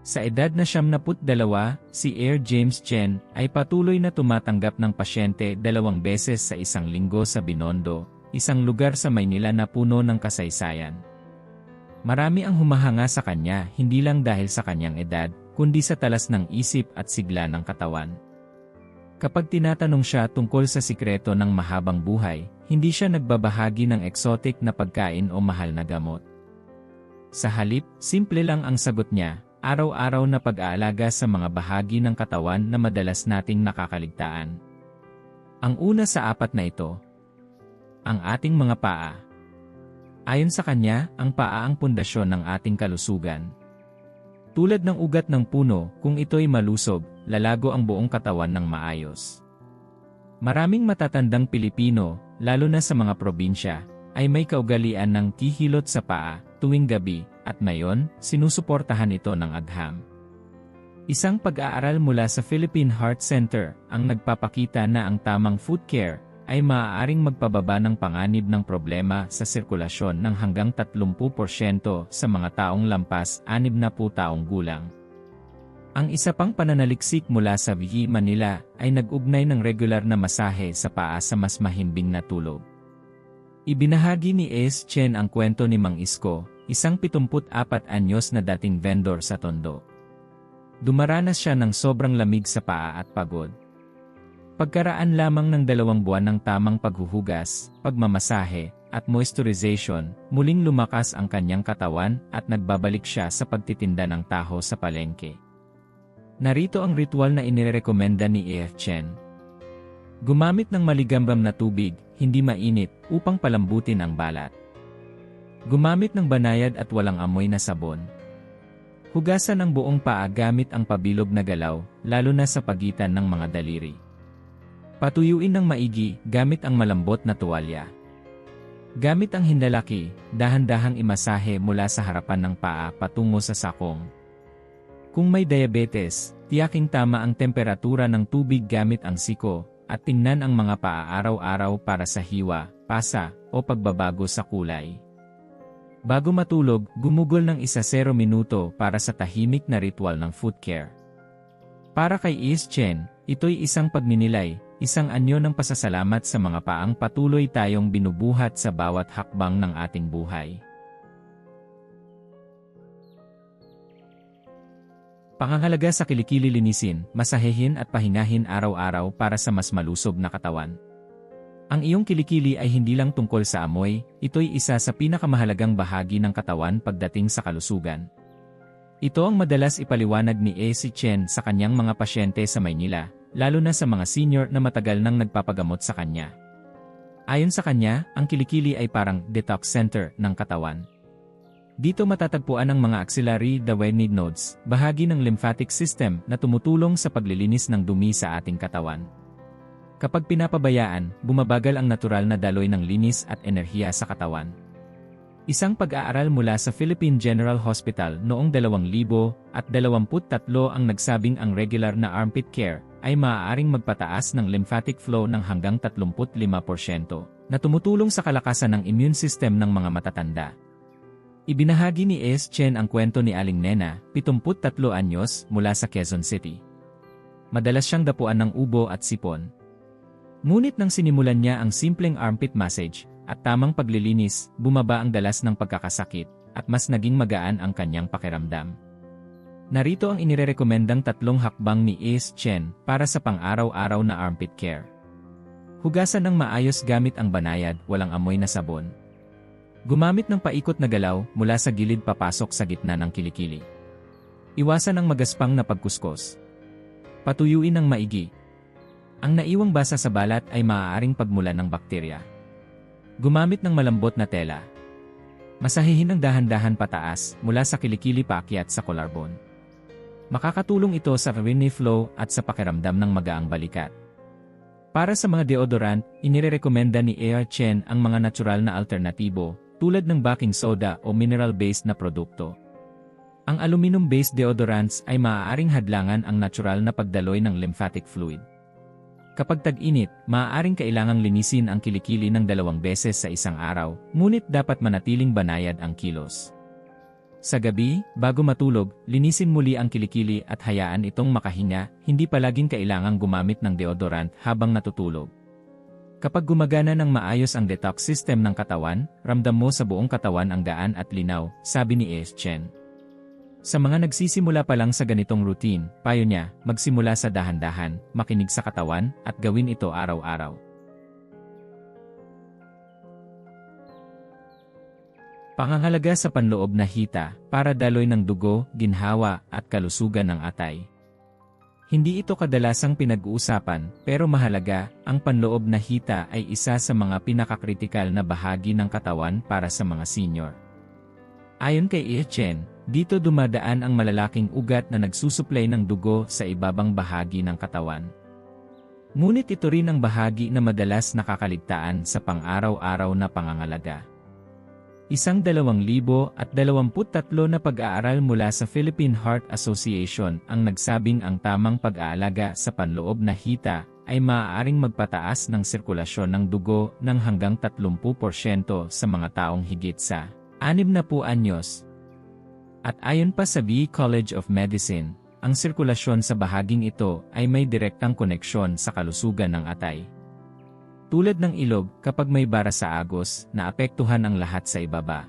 Sa edad na 72, si Air James Chen ay patuloy na tumatanggap ng pasyente dalawang beses sa isang linggo sa Binondo, isang lugar sa Maynila na puno ng kasaysayan. Marami ang humahanga sa kanya hindi lang dahil sa kanyang edad, kundi sa talas ng isip at sigla ng katawan. Kapag tinatanong siya tungkol sa sikreto ng mahabang buhay, hindi siya nagbabahagi ng exotic na pagkain o mahal na gamot. Sa halip, simple lang ang sagot niya, araw-araw na pag-aalaga sa mga bahagi ng katawan na madalas nating nakakaligtaan. Ang una sa apat na ito, ang ating mga paa. Ayon sa kanya, ang paa ang pundasyon ng ating kalusugan. Tulad ng ugat ng puno, kung ito'y malusob, lalago ang buong katawan ng maayos. Maraming matatandang Pilipino, lalo na sa mga probinsya, ay may kaugalian ng kihilot sa paa tuwing gabi at ngayon, sinusuportahan ito ng agham. Isang pag-aaral mula sa Philippine Heart Center ang nagpapakita na ang tamang food care ay maaaring magpababa ng panganib ng problema sa sirkulasyon ng hanggang 30% sa mga taong lampas 60 taong gulang. Ang isa pang pananaliksik mula sa VE Manila ay nag-ugnay ng regular na masahe sa paa sa mas mahimbing na tulog. Ibinahagi ni Ace Chen ang kwento ni Mang Isko, isang 74 anyos na dating vendor sa Tondo. Dumaranas siya ng sobrang lamig sa paa at pagod. Pagkaraan lamang ng dalawang buwan ng tamang paghuhugas, pagmamasahe, at moisturization, muling lumakas ang kanyang katawan at nagbabalik siya sa pagtitinda ng taho sa palengke. Narito ang ritual na inirekomenda ni E.F. Chen. Gumamit ng maligambam na tubig, hindi mainit, upang palambutin ang balat. Gumamit ng banayad at walang amoy na sabon. Hugasan ang buong paa gamit ang pabilog na galaw, lalo na sa pagitan ng mga daliri. Patuyuin ng maigi gamit ang malambot na tuwalya. Gamit ang hindalaki, dahan-dahang imasahe mula sa harapan ng paa patungo sa sakong. Kung may diabetes, tiyaking tama ang temperatura ng tubig gamit ang siko, at tingnan ang mga paa araw-araw para sa hiwa, pasa, o pagbabago sa kulay. Bago matulog, gumugol ng isa 0 minuto para sa tahimik na ritual ng foot care. Para kay Is Chen, ito'y isang pagninilay, isang anyo ng pasasalamat sa mga paang patuloy tayong binubuhat sa bawat hakbang ng ating buhay. Pangangalaga sa kilikili linisin, masahehin at pahingahin araw-araw para sa mas malusog na katawan. Ang iyong kilikili ay hindi lang tungkol sa amoy, ito'y isa sa pinakamahalagang bahagi ng katawan pagdating sa kalusugan. Ito ang madalas ipaliwanag ni A.C. Chen sa kanyang mga pasyente sa Maynila, lalo na sa mga senior na matagal nang nagpapagamot sa kanya. Ayon sa kanya, ang kilikili ay parang detox center ng katawan. Dito matatagpuan ang mga axillary dewene nodes, bahagi ng lymphatic system na tumutulong sa paglilinis ng dumi sa ating katawan. Kapag pinapabayaan, bumabagal ang natural na daloy ng linis at enerhiya sa katawan. Isang pag-aaral mula sa Philippine General Hospital noong 2023 ang nagsabing ang regular na armpit care ay maaaring magpataas ng lymphatic flow ng hanggang 35% na tumutulong sa kalakasan ng immune system ng mga matatanda. Ibinahagi ni S. Chen ang kwento ni Aling Nena, 73 anyos, mula sa Quezon City. Madalas siyang dapuan ng ubo at sipon, Ngunit nang sinimulan niya ang simpleng armpit massage at tamang paglilinis, bumaba ang dalas ng pagkakasakit at mas naging magaan ang kanyang pakiramdam. Narito ang inirekomendang tatlong hakbang ni Ace Chen para sa pang-araw-araw na armpit care. Hugasan ng maayos gamit ang banayad, walang amoy na sabon. Gumamit ng paikot na galaw mula sa gilid papasok sa gitna ng kilikili. Iwasan ang magaspang na pagkuskos. Patuyuin ng maigi, ang naiwang basa sa balat ay maaaring pagmulan ng bakterya. Gumamit ng malambot na tela. Masahihin ng dahan-dahan pataas mula sa kilikili paakyat sa collarbone. Makakatulong ito sa kidney flow at sa pakiramdam ng magaang balikat. Para sa mga deodorant, inirekomenda ni A.R. Chen ang mga natural na alternatibo tulad ng baking soda o mineral-based na produkto. Ang aluminum-based deodorants ay maaaring hadlangan ang natural na pagdaloy ng lymphatic fluid. Kapag tag-init, maaaring kailangang linisin ang kilikili ng dalawang beses sa isang araw, ngunit dapat manatiling banayad ang kilos. Sa gabi, bago matulog, linisin muli ang kilikili at hayaan itong makahinga, hindi palaging kailangang gumamit ng deodorant habang natutulog. Kapag gumagana ng maayos ang detox system ng katawan, ramdam mo sa buong katawan ang gaan at linaw, sabi ni Es Chen. Sa mga nagsisimula pa lang sa ganitong routine, payo niya, magsimula sa dahan-dahan, makinig sa katawan, at gawin ito araw-araw. Pangangalaga sa panloob na hita, para daloy ng dugo, ginhawa, at kalusugan ng atay. Hindi ito kadalasang pinag-uusapan, pero mahalaga, ang panloob na hita ay isa sa mga pinakakritikal na bahagi ng katawan para sa mga senior. Ayon kay Chen, dito dumadaan ang malalaking ugat na nagsusuplay ng dugo sa ibabang bahagi ng katawan. Ngunit ito rin ang bahagi na madalas nakakaligtaan sa pang-araw-araw na pangangalaga. Isang dalawang libo at dalawamput tatlo na pag-aaral mula sa Philippine Heart Association ang nagsabing ang tamang pag-aalaga sa panloob na hita ay maaaring magpataas ng sirkulasyon ng dugo ng hanggang 30% sa mga taong higit sa 60 anyos. At ayon pa sa B College of Medicine, ang sirkulasyon sa bahaging ito ay may direktang koneksyon sa kalusugan ng atay. Tulad ng ilog, kapag may bara sa agos, naapektuhan ang lahat sa ibaba.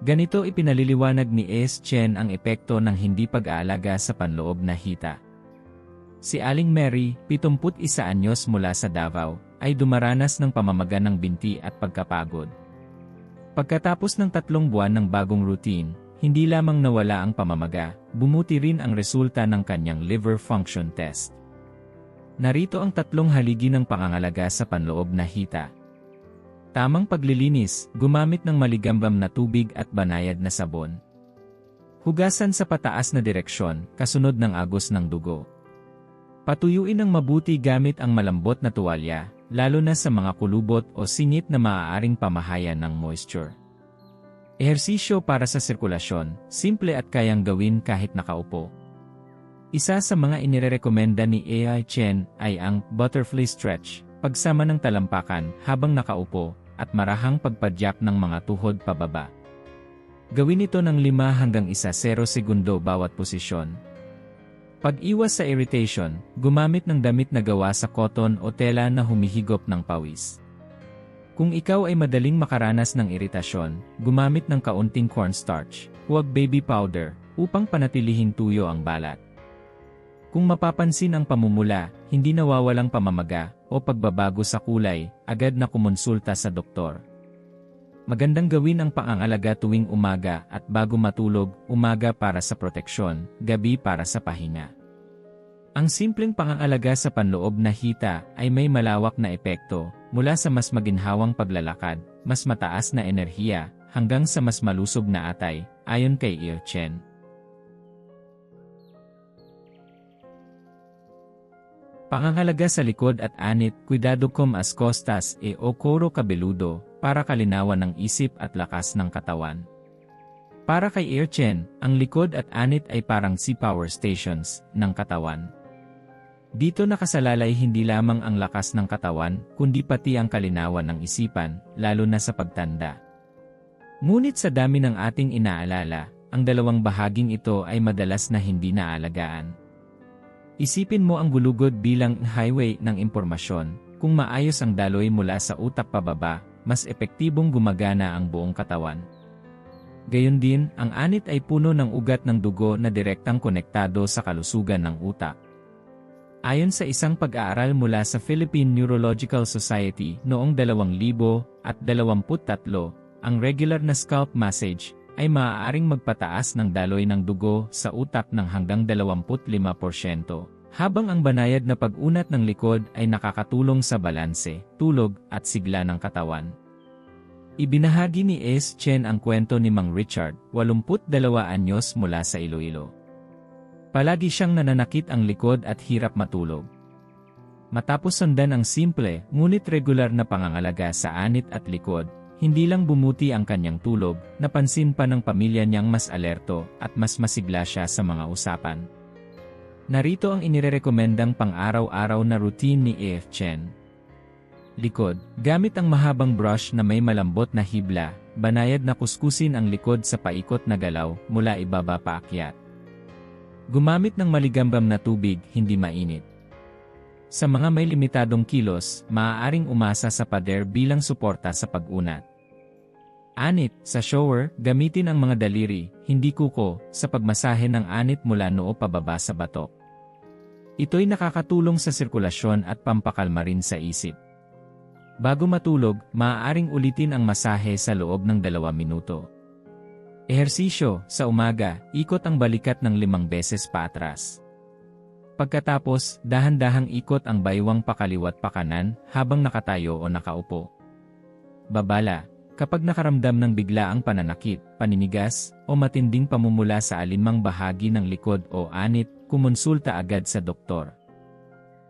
Ganito ipinaliliwanag ni S. Chen ang epekto ng hindi pag-aalaga sa panloob na hita. Si Aling Mary, 71 anyos mula sa Davao, ay dumaranas ng pamamaga ng binti at pagkapagod. Pagkatapos ng tatlong buwan ng bagong routine, hindi lamang nawala ang pamamaga, bumuti rin ang resulta ng kanyang liver function test. Narito ang tatlong haligi ng pangangalaga sa panloob na hita. Tamang paglilinis, gumamit ng maligambam na tubig at banayad na sabon. Hugasan sa pataas na direksyon, kasunod ng agos ng dugo. Patuyuin ng mabuti gamit ang malambot na tuwalya, lalo na sa mga kulubot o singit na maaaring pamahayan ng moisture. Ehersisyo para sa sirkulasyon, simple at kayang gawin kahit nakaupo. Isa sa mga inirekomenda ni AI Chen ay ang butterfly stretch, pagsama ng talampakan habang nakaupo, at marahang pagpadyak ng mga tuhod pababa. Gawin ito ng 5 hanggang 1 0 segundo bawat posisyon. Pag-iwas sa irritation, gumamit ng damit na gawa sa cotton o tela na humihigop ng pawis. Kung ikaw ay madaling makaranas ng iritasyon, gumamit ng kaunting cornstarch, huwag baby powder, upang panatilihin tuyo ang balat. Kung mapapansin ang pamumula, hindi nawawalang pamamaga o pagbabago sa kulay, agad na kumonsulta sa doktor. Magandang gawin ang pangangalaga tuwing umaga at bago matulog, umaga para sa proteksyon, gabi para sa pahinga. Ang simpleng pangangalaga sa panloob na hita ay may malawak na epekto, mula sa mas maginhawang paglalakad, mas mataas na enerhiya, hanggang sa mas malusog na atay, ayon kay Il Pangangalaga sa likod at anit, cuidado com as costas e o coro cabeludo, para kalinawan ng isip at lakas ng katawan. Para kay Air Chen, ang likod at anit ay parang sea power stations ng katawan. Dito nakasalalay hindi lamang ang lakas ng katawan, kundi pati ang kalinawan ng isipan, lalo na sa pagtanda. Ngunit sa dami ng ating inaalala, ang dalawang bahaging ito ay madalas na hindi naalagaan. Isipin mo ang gulugod bilang highway ng impormasyon. Kung maayos ang daloy mula sa utak pababa, mas epektibong gumagana ang buong katawan. Gayon din, ang anit ay puno ng ugat ng dugo na direktang konektado sa kalusugan ng utak. Ayon sa isang pag-aaral mula sa Philippine Neurological Society noong 2023, ang regular na scalp massage ay maaaring magpataas ng daloy ng dugo sa utak ng hanggang 25%, habang ang banayad na pag-unat ng likod ay nakakatulong sa balanse, tulog, at sigla ng katawan. Ibinahagi ni S. Chen ang kwento ni Mang Richard, 82 anyos mula sa Iloilo. Palagi siyang nananakit ang likod at hirap matulog. Matapos sundan ang simple, ngunit regular na pangangalaga sa anit at likod, hindi lang bumuti ang kanyang tulog, napansin pa ng pamilya niyang mas alerto at mas masigla siya sa mga usapan. Narito ang inirekomendang pang-araw-araw na routine ni A.F. Chen. Likod, gamit ang mahabang brush na may malambot na hibla, banayad na kuskusin ang likod sa paikot na galaw mula ibaba paakyat. Gumamit ng maligambam na tubig, hindi mainit. Sa mga may limitadong kilos, maaaring umasa sa pader bilang suporta sa pag-unat. Anit, sa shower, gamitin ang mga daliri, hindi kuko, sa pagmasahe ng anit mula noo pababa sa batok. Ito'y nakakatulong sa sirkulasyon at pampakalma rin sa isip. Bago matulog, maaaring ulitin ang masahe sa loob ng dalawa minuto. Ehersisyo, sa umaga, ikot ang balikat ng limang beses paatras. Pagkatapos, dahan-dahang ikot ang baywang pakaliwat pakanan habang nakatayo o nakaupo. Babala, kapag nakaramdam ng bigla ang pananakit, paninigas, o matinding pamumula sa alinmang bahagi ng likod o anit, kumonsulta agad sa doktor.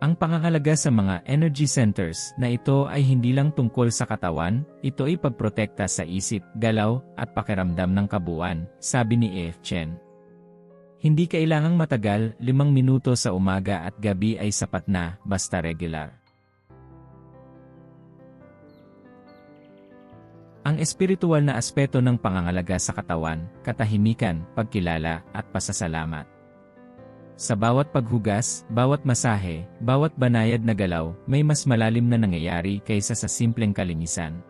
Ang pangangalaga sa mga energy centers na ito ay hindi lang tungkol sa katawan, ito ay pagprotekta sa isip, galaw, at pakiramdam ng kabuuan, sabi ni A.F. Chen. Hindi kailangang matagal, limang minuto sa umaga at gabi ay sapat na, basta regular. Ang espiritual na aspeto ng pangangalaga sa katawan, katahimikan, pagkilala, at pasasalamat. Sa bawat paghugas, bawat masahe, bawat banayad na galaw, may mas malalim na nangyayari kaysa sa simpleng kalinisan.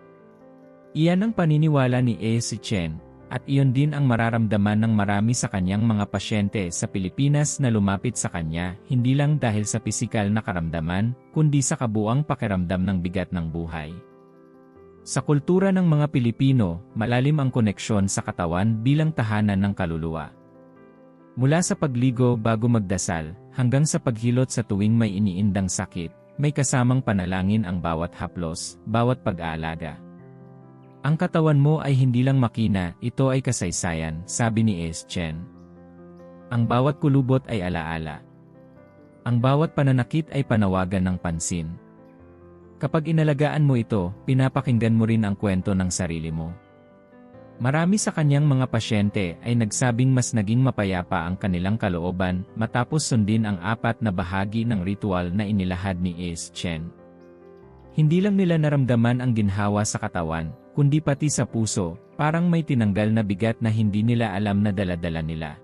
Iyan ang paniniwala ni A. Si Chen, at iyon din ang mararamdaman ng marami sa kanyang mga pasyente sa Pilipinas na lumapit sa kanya hindi lang dahil sa pisikal na karamdaman, kundi sa kabuang pakiramdam ng bigat ng buhay. Sa kultura ng mga Pilipino, malalim ang koneksyon sa katawan bilang tahanan ng kaluluwa. Mula sa pagligo bago magdasal, hanggang sa paghilot sa tuwing may iniindang sakit, may kasamang panalangin ang bawat haplos, bawat pag-aalaga. Ang katawan mo ay hindi lang makina, ito ay kasaysayan, sabi ni S. Chen. Ang bawat kulubot ay alaala. Ang bawat pananakit ay panawagan ng pansin. Kapag inalagaan mo ito, pinapakinggan mo rin ang kwento ng sarili mo. Marami sa kanyang mga pasyente ay nagsabing mas naging mapayapa ang kanilang kalooban matapos sundin ang apat na bahagi ng ritual na inilahad ni S. Chen. Hindi lang nila naramdaman ang ginhawa sa katawan, kundi pati sa puso, parang may tinanggal na bigat na hindi nila alam na daladala nila.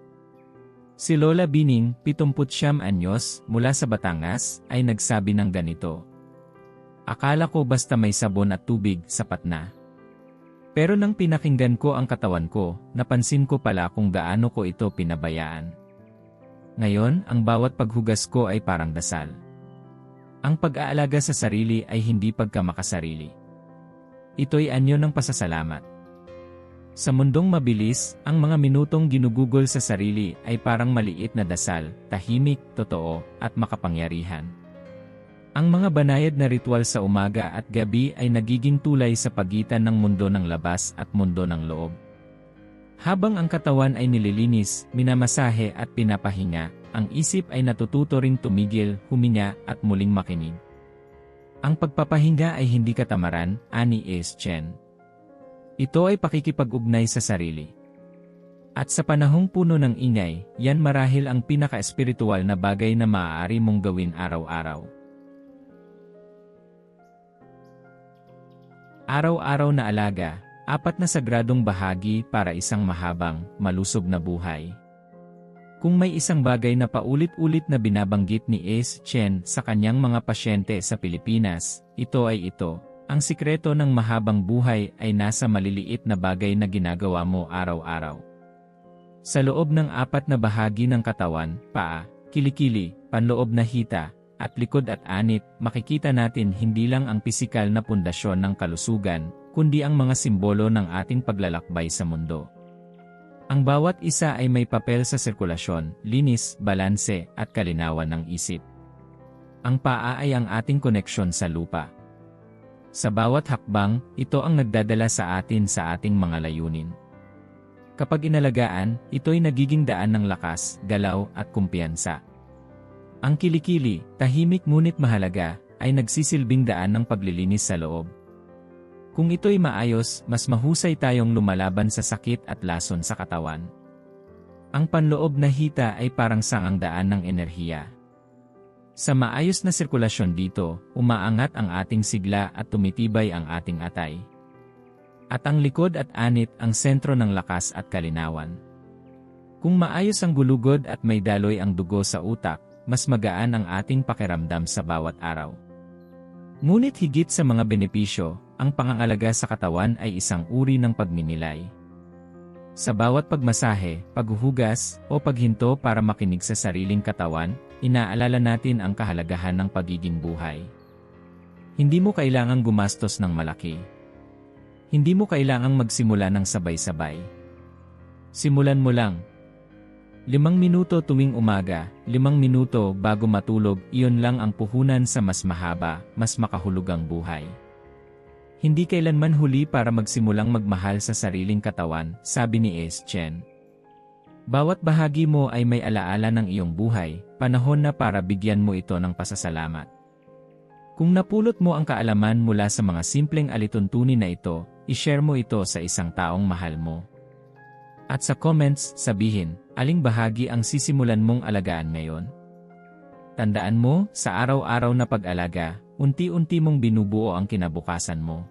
Si Lola Bining, 79 anyos, mula sa Batangas, ay nagsabi ng ganito. Akala ko basta may sabon at tubig, sapat na. Pero nang pinakinggan ko ang katawan ko, napansin ko pala kung gaano ko ito pinabayaan. Ngayon, ang bawat paghugas ko ay parang dasal. Ang pag-aalaga sa sarili ay hindi pagkamakasarili. Ito'y anyo ng pasasalamat. Sa mundong mabilis, ang mga minutong ginugugol sa sarili ay parang maliit na dasal, tahimik, totoo, at makapangyarihan. Ang mga banayad na ritual sa umaga at gabi ay nagiging tulay sa pagitan ng mundo ng labas at mundo ng loob. Habang ang katawan ay nililinis, minamasahe at pinapahinga, ang isip ay natututo ring tumigil, huminga at muling makinig. Ang pagpapahinga ay hindi katamaran, ani S. Chen. Ito ay pakikipag-ugnay sa sarili. At sa panahong puno ng ingay, yan marahil ang pinaka-espiritual na bagay na maaari mong gawin araw-araw. Araw-araw na alaga, apat na sagradong bahagi para isang mahabang, malusog na buhay. Kung may isang bagay na paulit-ulit na binabanggit ni Ace Chen sa kanyang mga pasyente sa Pilipinas, ito ay ito. Ang sikreto ng mahabang buhay ay nasa maliliit na bagay na ginagawa mo araw-araw. Sa loob ng apat na bahagi ng katawan, paa, kilikili, panloob na hita, at likod at anit, makikita natin hindi lang ang pisikal na pundasyon ng kalusugan, kundi ang mga simbolo ng ating paglalakbay sa mundo. Ang bawat isa ay may papel sa sirkulasyon, linis, balanse, at kalinawan ng isip. Ang paa ay ang ating koneksyon sa lupa. Sa bawat hakbang, ito ang nagdadala sa atin sa ating mga layunin. Kapag inalagaan, ito'y nagiging daan ng lakas, galaw, at kumpiyansa. Ang kilikili, tahimik ngunit mahalaga, ay nagsisilbing daan ng paglilinis sa loob. Kung ito'y maayos, mas mahusay tayong lumalaban sa sakit at lason sa katawan. Ang panloob na hita ay parang sangang daan ng enerhiya. Sa maayos na sirkulasyon dito, umaangat ang ating sigla at tumitibay ang ating atay. At ang likod at anit ang sentro ng lakas at kalinawan. Kung maayos ang gulugod at may daloy ang dugo sa utak, mas magaan ang ating pakiramdam sa bawat araw. Ngunit higit sa mga benepisyo, ang pangangalaga sa katawan ay isang uri ng pagninilay. Sa bawat pagmasahe, paghuhugas, o paghinto para makinig sa sariling katawan, inaalala natin ang kahalagahan ng pagiging buhay. Hindi mo kailangang gumastos ng malaki. Hindi mo kailangang magsimula ng sabay-sabay. Simulan mo lang. Limang minuto tuwing umaga, limang minuto bago matulog, iyon lang ang puhunan sa mas mahaba, mas makahulugang buhay. Hindi kailanman huli para magsimulang magmahal sa sariling katawan, sabi ni S. Chen. Bawat bahagi mo ay may alaala ng iyong buhay, panahon na para bigyan mo ito ng pasasalamat. Kung napulot mo ang kaalaman mula sa mga simpleng alituntunin na ito, ishare mo ito sa isang taong mahal mo. At sa comments, sabihin, aling bahagi ang sisimulan mong alagaan ngayon? Tandaan mo, sa araw-araw na pag-alaga, unti-unti mong binubuo ang kinabukasan mo.